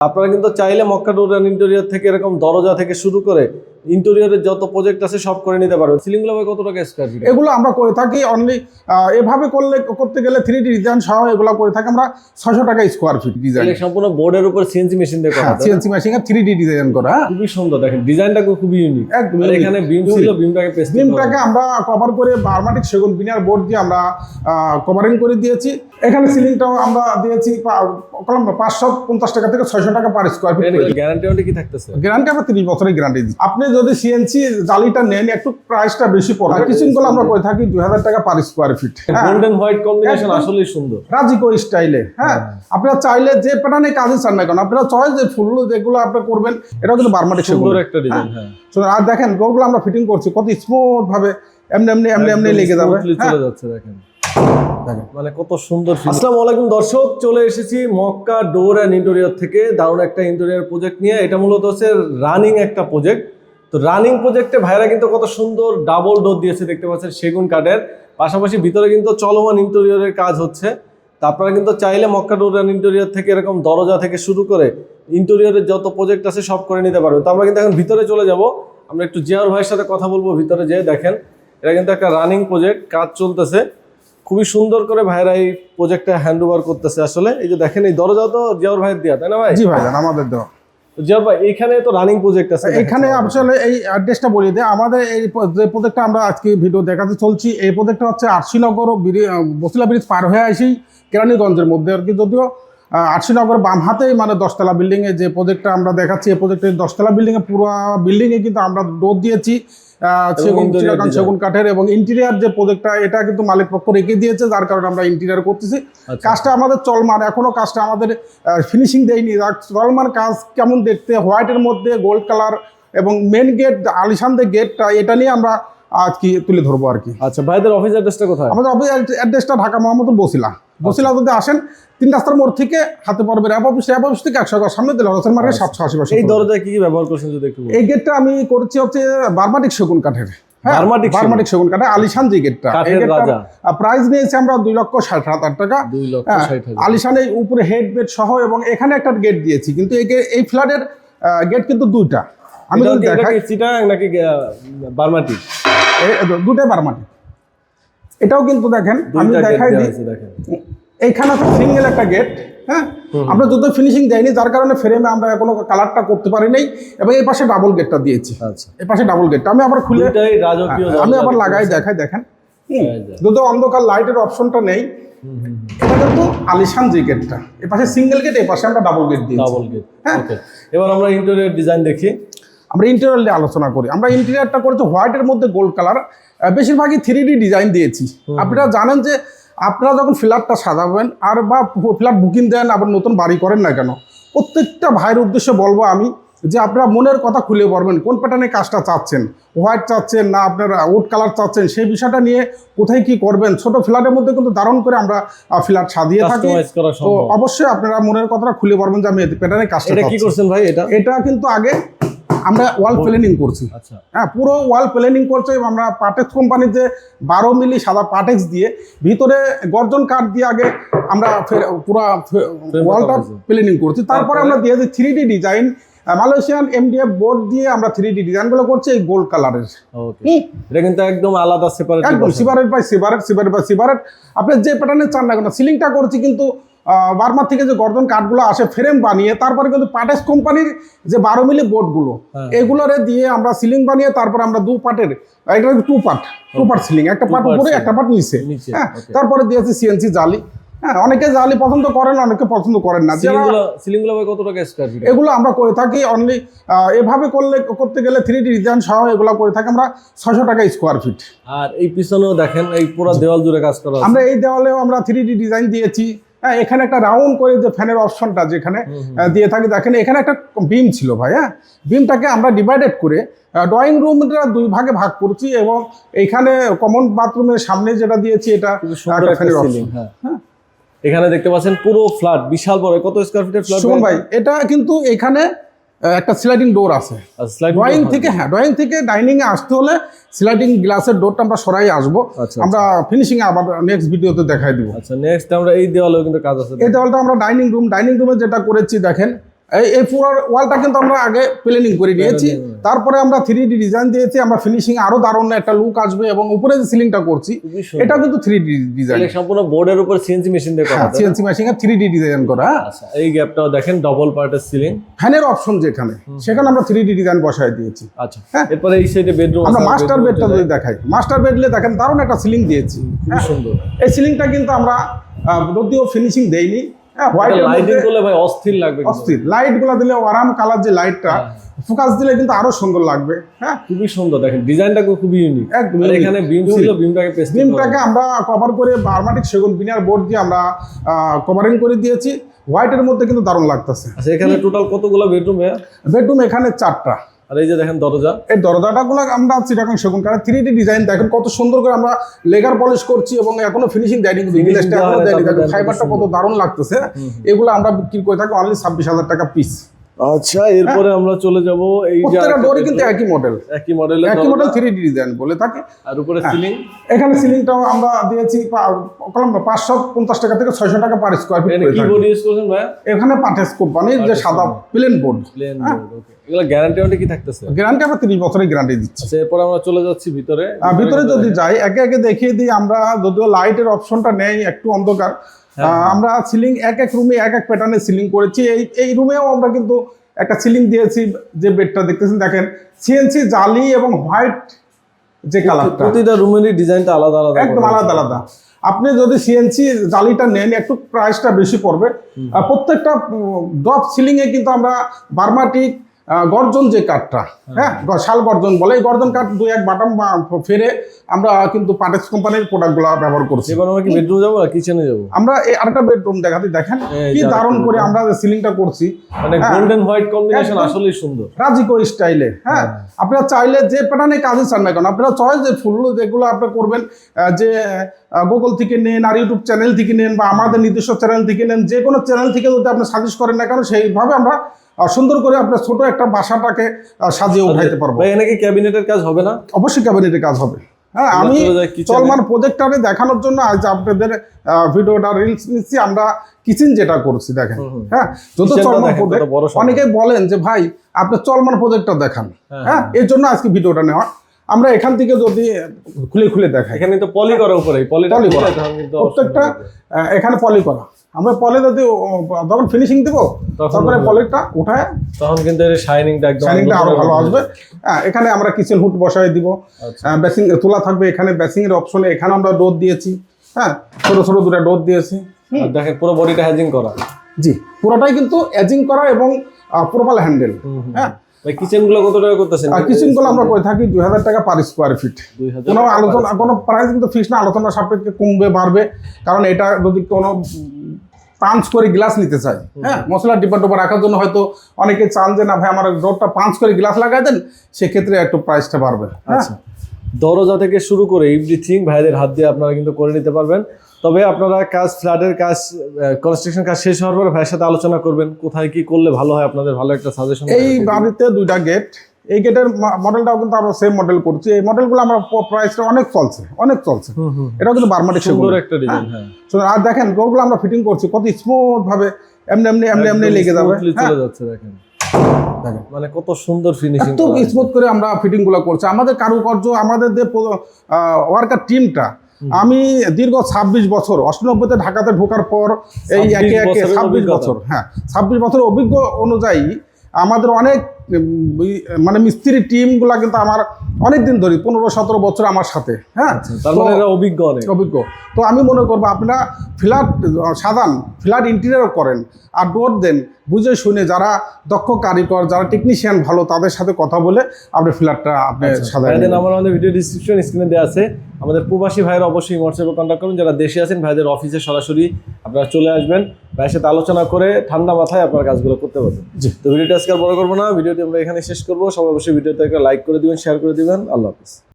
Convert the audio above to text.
আপনারা কিন্তু চাইলে মক্কা ডোর ইন্টেরিয়র থেকে এরকম দরজা থেকে শুরু করে ইন্টেরিয়রের যত প্রজেক্ট আছে সব করে নিতে পারবেন। সিলিংগুলো ভাই কত টাকা স্কোয়ার ফিট এগুলো আমরা করে থাকি অনলি এভাবে করলে করতে গেলে থ্রি ডি ডিজাইন সহ এগুলো করে থাকি আমরা ছশো টাকা স্কোয়ার ফিট ডিজাইন সম্পূর্ণ বোর্ডের উপর সিএনসি মেশিন দিয়ে করা? সিএনসি মেশিন আর থ্রি ডি ডিজাইন করা হ্যাঁ। খুবই সুন্দর দেখেন ডিজাইনটা খুবই ইউনিক একদম এখানে বিম ছিল বিমটাকে পেস্ট বিমটাকে আমরা কভার করে বার্মাটিক সেগুন বিনার বোর্ড দিয়ে আমরা কভারিং করে দিয়েছি। এখানে সিলিংটাও আমরা দিয়েছি কলম পাঁচশো পঞ্চাশ টাকা থেকে ছয়শো টাকা পার স্কোয়ার ফিট গ্যারান্টি কি থাকতেছে? গ্যারান্টি আমরা তিরিশ বছরের গ্যারান্টি দিই আপনি যদি সিএনসি জালিটা নেন একটু প্রাইসটা বেশি পড়ে কিচেনগুলো আমরা করে থাকি দুই হাজার টাকা পার স্কোয়ার ফিট হ্যাঁ। Golden white combination. আসলেই সুন্দর। রাজিকো স্টাইলে হ্যাঁ। আপনারা চাইলে যে প্যাটার্নে কাজে চান না কেন আপনারা চয়েস যে ফুল যেগুলো আপনি করবেন এটাও কিন্তু বার্মাটিক সুন্দর একটা ডিজাইন হ্যাঁ। সুতরাং আর দেখেন ডোরগুলো আমরা ফিটিং করছি কত স্মুথ ভাবে এমনি এমনি এমনি এমনি লেগে যাবে। হ্যাঁ, চলে যাচ্ছে দেখেন। মানে কত সুন্দর আসসালামু আলাইকুম দর্শক চলে এসেছি মক্কা ডোর অ্যান্ড ইন্টেরিয়র থেকে। দারুণ একটা ইন্টেরিয়র প্রজেক্ট নিয়ে। এটা মূলত হচ্ছে রানিং একটা প্রজেক্ট তো রানিং প্রজেক্টে ভাইরা কিন্তু কত সুন্দর ডাবল ডোর দিয়েছে দেখতে পাচ্ছেন সেগুন কাঠের। পাশাপাশি ভিতরে কিন্তু চলমান ইন্টেরিয়রের কাজ হচ্ছে। তা আপনারা কিন্তু চাইলে মক্কা ডোর অ্যান্ড ইন্টেরিয়র থেকে এরকম দরজা থেকে শুরু করে ইন্টেরিয়রের যত প্রজেক্ট আছে সব করে নিতে পারবেন। তো আমরা কিন্তু এখন ভিতরে চলে যাব। আমরা একটু জিয়ার ভাইয়ের সাথে কথা বলব ভিতরে যেয়ে দেখেন। এটা কিন্তু একটা রানিং প্রজেক্ট কাজ চলতেছে। খুবই সুন্দর করে ভাইরা এই প্রজেক্টটা হ্যান্ড ওভার করতেছে আসলে। এই যে দেখেন এই দরজা তো জিয়াউর ভাইয়ের দেওয়া তাই না ভাই? জি ভাইজান আমাদের দেওয়া। জিয়াউর ভাই এইখানে তো রানিং প্রজেক্ট আছে এখানে আসলে এই অ্যাড্রেসটা বলি দিই আমাদের এই যে প্রজেক্টটা আমরা আজকে ভিডিও দেখাতে চলছি এই প্রজেক্টটা হচ্ছে আরশিনগর ও বসিলা ব্রিজ পার হয়ে আসি কেরানীগঞ্জের মধ্যে আর কি। যদিও আরশিনগর বাম হাতেই মানে দশতলা বিল্ডিং এ যে প্রজেক্টটা আমরা দেখাচ্ছি এই প্রজেক্টের দশতলা বিল্ডিং এ পুরো বিল্ডিং এ কিন্তু আমরা ডোর দিয়েছি। সেগুন কাঠের এবং ইন্টেরিয়ার যে প্রজেক্টটা এটা কিন্তু মালিক পক্ষ রেখে দিয়েছে যার কারণে আমরা ইন্টেরিয়ার করতেছি। আচ্ছা। কাজটা আমাদের চলমান এখনও কাজটা আমাদের ফিনিশিং দেয়নি। চলমান কাজ কেমন দেখতে? হোয়াইটের মধ্যে গোল্ড কালার এবং মেন গেট আলিশান গেটটা এটা নিয়ে আমরা আজকে তুলে ধরবো আর কি। আচ্ছা ভাইদের অফিস অ্যাড্রেসটা কোথায়? আমাদের অফিস অ্যাড্রেসটা ঢাকা মোহাম্মদপুর বসিলা। বসিলা যদি আসেন তিন রাস্তার মোড় থেকে হাতে পড়বে র্যাব অফিস র্যাব অফিস থেকে একশো গজ সামনে দিলে হোসেন মার্কেট সাতশো আশি পাশে এই দরজায় কি কি ব্যবহার করছেন যদি একটু এই গেটটা আমি করছি হচ্ছে বার্মাটিক সেগুন কাঠের। হ্যাঁ বার্মাটিক সেগুন? বার্মাটিক আলিশান যে গেটটা। এই। প্রাইস নিয়েছি আমরা দুই লক্ষ ষাট হাজার টাকা। হ্যাঁ, হাজার। আলিশানের উপরে হেড বেড সহ এবং এখানে একটা গেট দিয়েছি। কিন্তু এই এই ফ্ল্যাটের গেট কিন্তু দুইটা। আমি এটাও যদি দেখাই নাকি দুটাই কিন্তু দেখেন আমি দেখাই দিই এইখানে তো সিঙ্গেল একটা গেট হ্যাঁ? আমরা যত ফিনিশিং দেয়নি যার কারণে ফ্রেমে আমরা কোনো কালারটা করতে পারি নাই এবং এই পাশে ডাবল গেটটা দিয়েছি। আচ্ছা। এই পাশে ডাবল গেটটা আমি আবার খুলে আমি আবার লাগাই দেখাই দেখেন। হুম, যদি অন্ধকার লাইটের অপশনটা নেই। এটা কিন্তু আলিশান যে গেটটা এ পাশে সিঙ্গেল গেট এই পাশে আমরা ডাবল গেট দিয়েছি। ডাবল গেট হ্যাঁ। এবার আমরা ইন্টেরিয়র ডিজাইন দেখি। আমরা ইন্টেরিয়র নিয়ে আলোচনা করি। আমরা ইন্টেরিয়রটা করেছি হোয়াইটের মধ্যে গোল্ড কালার বেশিরভাগই থ্রি ডি ডিজাইন দিয়েছি। আপনারা জানেন যে আপনারা যখন ফ্ল্যাটটা সাজাবেন আর বা ফ্ল্যাট বুকিং দেন আবার নতুন বাড়ি করেন না কেন প্রত্যেকটা ভাইয়ের উদ্দেশ্যে বলব আমি যে আপনারা মনের কথা খুলে পারবেন কোন প্যাটার্নে কাজটা চাচ্ছেন হোয়াইট চাচ্ছেন না আপনারা উড কালার চাচ্ছেন সেই বিষয়টা নিয়ে কোথায় কি করবেন ছোট ফ্ল্যাটের মধ্যে কিন্তু দারুণ করে আমরা ফ্ল্যাট সাজিয়ে থাকি। তো অবশ্যই আপনারা মনের কথাটা খুলে পারবেন যে আমি প্যাটার্নে কাজটা কি করছেন ভাই এটা? এটা কিন্তু আগে আমরা ওয়াল প্ল্যানিং করছি। আচ্ছা। হ্যাঁ পুরো ওয়াল প্ল্যানিং করছে আমরা পাটেক্স কোম্পানির যে বারো মিলি সাদা পাটেক্স দিয়ে ভিতরে গর্জন কাঠ দিয়ে আগে আমরা পুরো ওয়ালটা প্ল্যানিং করছি। তারপরে? আমরা দিয়েছি three D design Malaysian MDF board দিয়ে আমরা থ্রি ডি ডিজাইনগুলো করছি এই গোল্ড কালারের এটা কিন্তু একদম আলাদা সেপারেট একদম সিবারেট বাই সিবারেট সিবারেট বাই সিবারেট আপনি যে প্যাটার্নে চান না কেন সিলিংটা করছি কিন্তু বার্মার থেকে যে গর্জন কাঠগুলো আসে ফ্রেম বানিয়ে তারপরে কিন্তু পাটেস কোম্পানির যে বারো মিলি বোর্ডগুলো হ্যাঁ। এগুলোরে দিয়ে আমরা সিলিং বানিয়ে তারপরে আমরা দু পার্টের এটা two part two part ceiling একটা পার্ট উপরে একটা পার্ট নিচে। হ্যাঁ তারপরে দিয়েছি সিএনসি জালি। হ্যাঁ অনেকে জালি পছন্দ করেন অনেকে পছন্দ করেন না। সিলিংগুলো সিলিংগুলো কত টাকা স্কয়ার ফিট এগুলো আমরা করে থাকি অনলি এভাবে করলে করতে গেলে থ্রি ডি ডিজাইন সহ এগুলো করে থাকি আমরা ছশো টাকা স্কোয়ার ফিট আর এই পিছনেও দেখেন এই পুরো দেওয়াল জুড়ে কাজ করা আমরা এই দেওয়ালেও আমরা থ্রি ডি ডিজাইন দিয়েছি। হ্যাঁ এখানে একটা রাউন্ড করে যে ফ্যানের অপশনটা যেখানে দিয়ে থাকে দেখেন এখানে একটা বিম ছিল ভাই হ্যাঁ? বিমটাকে আমরা ডিভাইডেড করে ড্রয়িং রুমটা দুই ভাগে ভাগ করছি এবং এখানে কমন বাথরুমের সামনে যেটা দিয়েছি এটা অপশন হ্যাঁ। এখানে দেখতে পাচ্ছেন পুরো ফ্ল্যাট বিশাল বড় কত স্কোয়ার ফিটের ফ্ল্যাট ভাই এটা কিন্তু এখানে একটা স্লাইডিং ডোর আছে। ড্রয়িং থেকে হ্যাঁ ড্রয়িং থেকে ডাইনিং এ আসতে হলে স্লাইডিং গ্লাসের ডোরটা আমরা সরাই আসব। আচ্ছা আমরা ফিনিশিং এ আবার নেক্সট ভিডিওতে দেখাই দিব। আচ্ছা নেক্সট আমরা এই দেওয়ালেও কিন্তু কাজ আছে। এই দেওয়ালটা আমরা ডাইনিং রুম ডাইনিং রুমে যেটা করেছি দেখেন এই এই পুরো ওয়ালটা কিন্তু আমরা আগে প্লেনিং করে নিয়েছি। তারপরে আমরা থ্রি ডি ডিজাইন দিয়েছি আমরা ফিনিশিং আরও দারুণ একটা লুক আসবে এবং উপরে যে সিলিংটা করছি এটা কিন্তু থ্রি ডি ডিজাইন সম্পূর্ণ বোর্ডের উপর সিএনসি মেশিন দিয়ে করা সিএনসি মেশিন এর থ্রি ডি ডিজাইন করা হ্যাঁ। আচ্ছা এই গ্যাপটাও দেখেন ডবল পার্টের সিলিং ফ্যানের অপশন যেখানে সেখানে আমরা থ্রি ডি ডিজাইন বসায় দিয়েছি। আচ্ছা হ্যাঁ। এরপরে এই সাইডে বেডরুম আমরা মাস্টার বেডটা যদি দেখাই মাস্টার বেডলে দেখেন দারুণ একটা সিলিং দিয়েছি। খুবই সুন্দর। এই সিলিংটা কিন্তু আমরা যদিও ফিনিশিং দেইনি হ্যাঁ লাইটিং করলে ভাই অস্থির লাগবে অস্থির। লাইটগুলা দিলে আরাম কালার যে লাইটটা ফোকাস দিলে কিন্তু আরও সুন্দর লাগবে হ্যাঁ? খুবই সুন্দর দেখেন ডিজাইনটা খুবই ইউনিক একদম এখানে বিম ছিল বিমটাকে পেস্ট বিমটাকে আমরা কভার করে সেগুন বিনার বোর্ড দিয়ে আমরা কভারিং করে দিয়েছি। হোয়াইটের মধ্যে কিন্তু দারুণ লাগতেছে। আচ্ছা এখানে টোটাল কতগুলো বেডরুম বেডরুম এখানে চারটা। আর এই যে দেখেন দরজা। এই দরজাটা গুলো আমরা চিটাগাং সেগুন কারণ থ্রি ডি ডিজাইন দেখেন কত সুন্দর করে আমরা লেগার পলিশ করছি এবং এখনও ফিনিশিং দেয়নি কিন্তু Finishing এখনও দেয়নি। দেখেন ফাইবারটা কত। দারুণ লাগতেছে। এগুলো আমরা বিক্রি করে থাকি অনলি ছাব্বিশ হাজার টাকা পিস আচ্ছা এরপরে আমরা চলে যাব এই যে প্রত্যেকটা ডোরই কিন্তু একই মডেল একই মডেল একই মডেল থ্রি ডি ডিজাইন বলে থাকে। আর উপরে সিলিং এখানে সিলিংটাও আমরা দিয়েছি কলম পাঁচশো পঞ্চাশ টাকা থেকে ছয়শো টাকা পার স্কোয়ার ফিট কি। বোর্ড ইউজ করছেন ভাই এখানে পাটেস কোম্পানির যে সাদা plain board plain board okay এগুলো গ্যারান্টি ওয়ারেন্টি কি থাকতেছে? গ্যারান্টি আমরা তিরিশ বছরের গ্যারান্টি দিচ্ছি। আচ্ছা এরপর আমরা চলে যাচ্ছি ভিতরে। আর ভিতরে যদি যাই একে একে দেখিয়ে দিই আমরা যদিও লাইটের অপশনটা নেই একটু অন্ধকার হ্যাঁ। আমরা সিলিং এক এক রুমে এক এক প্যাটার্নের সিলিং করেছি। এই এই রুমেও আমরা কিন্তু একটা সিলিং দিয়েছি যে বেডটা দেখতেছেন দেখেন সিএনসি জালি এবং হোয়াইট যে কালারটা প্রতিটা রুমেরই ডিজাইনটা আলাদা আলাদা একদম আলাদা আলাদা। আপনি যদি সিএনসি জালিটা নেন একটু প্রাইসটা বেশি পড়বে। প্রত্যেকটা ড্রপ সিলিং এ কিন্তু আমরা বার্মাটিক গর্জন যে কাঠটা হ্যাঁ। শাল গর্জন বলে। এই গর্জন কাঠ দুই এক বাটাম ফেরে আমরা কিন্তু পাটেক্স কোম্পানির প্রোডাক্টগুলো ব্যবহার করছি। এবার আমরা কি বেডরুম যাব কিচেনে যাব? আমরা এই আরেকটা বেডরুম দেখাতে দেখেন কি দারুণ করে আমরা সিলিংটা করছি। মানে হ্যাঁ। গোল্ডেন হোয়াইট কম্বিনেশন আসলেই সুন্দর। রাজিকো স্টাইলে হ্যাঁ? আপনারা চাইলে যে প্যাটার্নে কাজই চান না কেন আপনারা চয়েস যে ফুল যেগুলো আপনি করবেন যে গুগল থেকে নেন আর ইউটিউব চ্যানেল থেকে নেন বা আমাদের নিজস্ব চ্যানেল থেকে নেন যে কোনো চ্যানেল থেকে যদি আপনি সাজেস্ট করেন না কেন সেইভাবে আমরা সুন্দর করে আপনার ছোট একটা বাসাটাকে সাজিয়ে উঠাইতে পারব। ভাই এখানে কি ক্যাবিনেটের কাজ হবে না? অবশ্যই ক্যাবিনেটের কাজ হবে। হ্যাঁ আমি। চলমান প্রজেক্টারে দেখানোর জন্য আজ আপনাদের ভিডিওটা রিলস নিচ্ছি। আমরা কিচেন যেটা করছি দেখেন। হ্যাঁ যত চলমান প্রজেক্ট অনেকেই বলেন যে ভাই আপনি চলমান প্রজেক্টটা দেখান। হ্যাঁ, হ্যাঁ এর জন্য আজকে ভিডিওটা নেওয়া। আমরা এখান থেকে যদি খুলে খুলে দেখাই। এখানে তো পলি করা উপরে Poly খুলে করা। প্রত্যেকটা এখানে পলি করা। আমরা পলে যদি ও, যখন ফিনিশিং দেবো? তখন তখন হবে। উঠায়। তখন কিন্তু এর শাইনিংটা একদম শাইনিংটা আরও ভালো আসবে। হ্যাঁ এখানে আমরা কিচেন হুড বসায় দিব। আচ্ছা। বেসিং তোলা থাকবে এখানে বেসিং এর অপশনে এখানে আমরা ডোর দিয়েছি। হ্যাঁ ছোট ছোট দুটা ডোর দিয়েছি। দেখেন পুরো বডিটা হ্যাজিং করা। জি পুরোটাই কিন্তু এজিং করা এবং প্রোপাল হ্যান্ডেল হ্যাঁ ভাই কিচেনগুলো কত টাকা করতেছেন? আর কিচেনগুলো আমরা করে থাকি? দুই হাজার টাকা পার স্কোয়ার ফিট কোনো আলোচনা কোনো প্রাইস কিন্তু ফিক্স না আলোচনা সাপেক্ষে কমবে বাড়বে। কারণ এটা যদি কোনো পাঞ্চ করে গ্লাস নিতে চাই হ্যাঁ মশলা ডিব্বা টোপা রাখার জন্য হয়তো অনেকে চান যে না ভাই আমার ডোরটা পাঞ্চ করে গ্লাস লাগাই দেন। সেক্ষেত্রে একটু প্রাইসটা বাড়বে হ্যাঁ। আচ্ছা। দরজা থেকে শুরু করে এভরিথিং ভাইদের হাত দিয়ে আপনারা কিন্তু করে নিতে পারবেন। তবে আপনারা কাজ ফ্ল্যাটের কাজ কনস্ট্রাকশন কাজ শেষ হওয়ার পরে ভাইয়ের সাথে আলোচনা করবেন কোথায় কি করলে ভালো হয় আপনাদের? ভালো একটা সাজেশন এই বাড়িতে দুইটা গেট এই গেটের মডেলটাও কিন্তু আমরা সেম মডেল করছি। এই মডেলগুলো আমরা প্রাইসটা অনেক চলছে অনেক চলছে। এটাও কিন্তু বার্মাটিক সুন্দর একটা ডিজাইন হ্যাঁ? সুতরাং আর দেখেন ডোরগুলো আমরা ফিটিং করছি কত স্মুথ ভাবে এমনি এমনি এমনি এমনি লেগে যাবে। smoothly হ্যাঁ, চলে যাচ্ছে দেখেন। মানে কত সুন্দর ফিনিশিং এত স্মুথ করে আমরা ফিটিংগুলো করছি। আমাদের কারুকার্য আমাদের যে ওয়ার্কার টিমটা আমি দীর্ঘ ছাব্বিশ বছর অষ্টানব্বইতে ঢাকাতে ঢোকার পর এই একে একে ছাব্বিশ বছর হ্যাঁ ছাব্বিশ বছর অভিজ্ঞ অনুযায়ী আমাদের অনেক মানে মিস্ত্রি টিমগুলা কিন্তু আমার অনেক দিন ধরে পনেরো সতেরো বছর আমার সাথে হ্যাঁ? তো- মানে অভিজ্ঞ অভিজ্ঞ। তো আমি মনে করব আপনারা ফ্ল্যাট সাজান ফ্ল্যাট ইন্টেরিয়র করেন আর ডোর দেন বুঝে শুনে যারা দক্ষ কারিগর যারা টেকনিশিয়ান ভালো তাদের সাথে কথা বলে আপনি ফ্ল্যাটটা আপনি ভাইদের নেবেন। আমার আমাদের ভিডিও ডিসক্রিপশন স্ক্রিনে দেওয়া আছে। আমাদের প্রবাসী ভাইয়ের অবশ্যই হোয়াটসঅ্যাপে কন্ট্যাক্ট করুন যারা দেশে আছেন ভাইদের অফিসে সরাসরি আপনারা চলে আসবেন। ভাইয়ের সাথে আলোচনা করে ঠান্ডা মাথায় আপনার কাজগুলো করতে পারবেন। তো ভিডিওটা আজকে বড় করব না। ভিডিওটি আমরা এখানে শেষ করব। সবাই অবশ্যই ভিডিওটাকে লাইক করে দিবেন শেয়ার করে দিবেন। আল্লাহ হাফিজ।